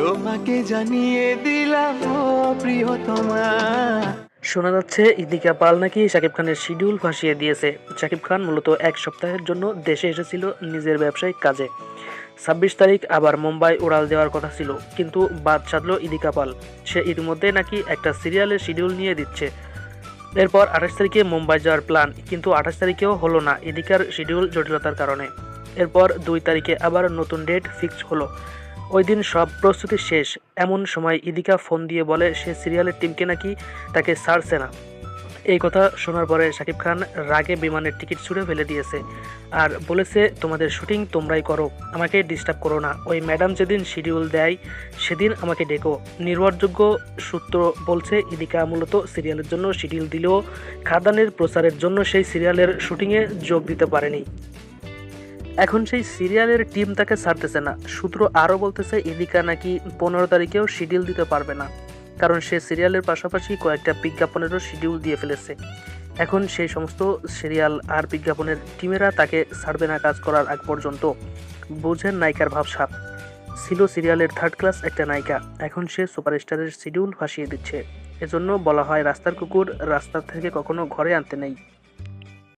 তোমাকে জানিয়ে দিলাম প্রিয়তমা। শোনা যাচ্ছে, ইদিকা পাল নাকি শাকিব খানের শিডিউল ফাঁসিয়ে দিয়েছে। শাকিব খান মূলত এক সপ্তাহের জন্য দেশে এসেছিল নিজের ব্যবসায়িক কাজে। ছাব্বিশ তারিখ আবার মুম্বাই উড়াল দেওয়ার কথা ছিল, কিন্তু বাদ সাধলো ইদিকা পাল। সে ইতিমধ্যে নাকি একটা সিরিয়ালের শিডিউল নিয়ে দিচ্ছে। এরপর আঠাশ তারিখে মুম্বাই যাওয়ার প্ল্যান, কিন্তু আঠাশ তারিখেও হলো না ইদিকার শিডিউল জটিলতার কারণে। এরপর দুই তারিখে আবার নতুন ডেট ফিক্সড হলো। ওই দিন সব প্রস্তুতি শেষ। এমন সময় ইদিকা ফোন দিয়ে বলে, সে সিরিয়ালের টিমকে নাকি তাকে ছাড়ছে না? এই কথা শোনার পরে শাকিব খান রাগে বিমানের টিকিট ছুঁড়ে ফেলে দিয়েছে আর বলেছে, তোমাদের শুটিং তোমরাই করো, আমাকে ডিস্টার্ব করো না। ওই ম্যাডাম যেদিন শিডিউল দেয়, সেদিন আমাকে ডেকো। নির্ভরযোগ্য সূত্র বলছে, ইদিকা মূলত সিরিয়ালের জন্য শিডিউল দিলেও খাদানের প্রচারের জন্য সেই সিরিয়ালের শুটিংয়ে যোগ দিতে পারেনি। এখন সেই সিরিয়ালের টিম তাকে ছাড়তেছে না। সূত্র আরও বলতেছে ইদিকা নাকি পনেরো তারিখেও শিডিউল দিতে পারবে না, কারণ সে সিরিয়ালের পাশাপাশি কয়েকটা বিজ্ঞাপনেরও শিডিউল দিয়ে ফেলেছে। এখন সেই সমস্ত সিরিয়াল আর বিজ্ঞাপনের টিমেরা তাকে ছাড়বে না কাজ করার আগ পর্যন্ত। বোঝেন নায়িকার ভাবসাব। ছিল সিরিয়ালের থার্ড ক্লাস একটা নায়িকা, এখন সে সুপারস্টারের শিডিউল ফাঁসিয়ে দিচ্ছে। এজন্য বলা হয়, রাস্তার কুকুর রাস্তা থেকে কখনো ঘরে আনতে নেই।